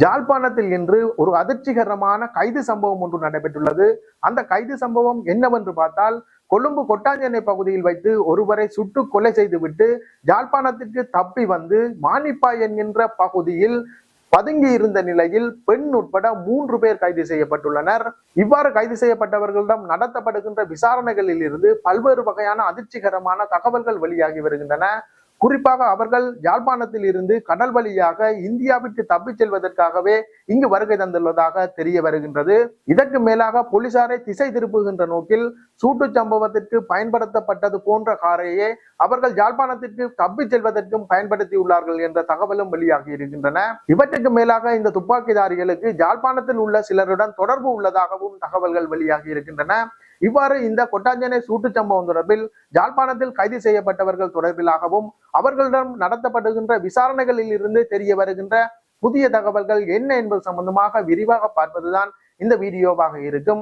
ஜாழ்ப்பாணத்தில் இன்று ஒரு அதிர்ச்சிகரமான கைது சம்பவம் ஒன்று நடைபெற்றுள்ளது. அந்த கைது சம்பவம் என்னவென்று பார்த்தால் கொழும்பு கொட்டாஞ்சேனை பகுதியில் வைத்து ஒருவரை சுட்டு கொலை செய்துவிட்டு ஜாழ்ப்பாணத்திற்கு தப்பி வந்து மானிப்பாய் என்கின்ற பகுதியில் பதுங்கி இருந்த நிலையில் பெண் உட்பட மூன்று பேர் கைது செய்யப்பட்டுள்ளனர். இவ்வாறு கைது செய்யப்பட்டவர்களிடம் நடத்தப்படுகின்ற விசாரணைகளில் இருந்து பல்வேறு வகையான அதிர்ச்சிகரமான தகவல்கள் வெளியாகி வருகின்றன. குறிப்பாக அவர்கள் யாழ்ப்பாணத்தில் இருந்து கடல் வழியாக இந்தியாவிற்கு தப்பிச் செல்வதற்காகவே இங்கு வருகை தந்துள்ளதாக தெரிய வருகின்றது. இதற்கு மேலாக போலீசாரை திசை திருப்புகின்ற நோக்கில் சூட்டு சம்பவத்திற்கு பயன்படுத்தப்பட்டது போன்ற காரையே அவர்கள் யாழ்ப்பாணத்திற்கு தப்பிச் செல்வதற்கும் பயன்படுத்தியுள்ளார்கள் என்ற தகவலும் வெளியாகி இருக்கின்றன. இவற்றுக்கு மேலாக இந்த துப்பாக்கிதாரிகளுக்கு யாழ்ப்பாணத்தில் உள்ள சிலருடன் தொடர்பு உள்ளதாகவும் தகவல்கள் வெளியாகி இருக்கின்றன. இவ்வாறு இந்த கொட்டாஞ்சனை சூட்டு சம்பவம் தொடர்பில் ஜாழ்ப்பாணத்தில் கைது செய்யப்பட்டவர்கள் தொடர்பிலாகவும் அவர்களிடம் நடத்தப்படுகின்ற விசாரணைகளில் இருந்து தெரிய வருகின்ற புதிய தகவல்கள் என்ன என்பது சம்பந்தமாக விரிவாக பார்ப்பதுதான் இந்த வீடியோவாக இருக்கும்.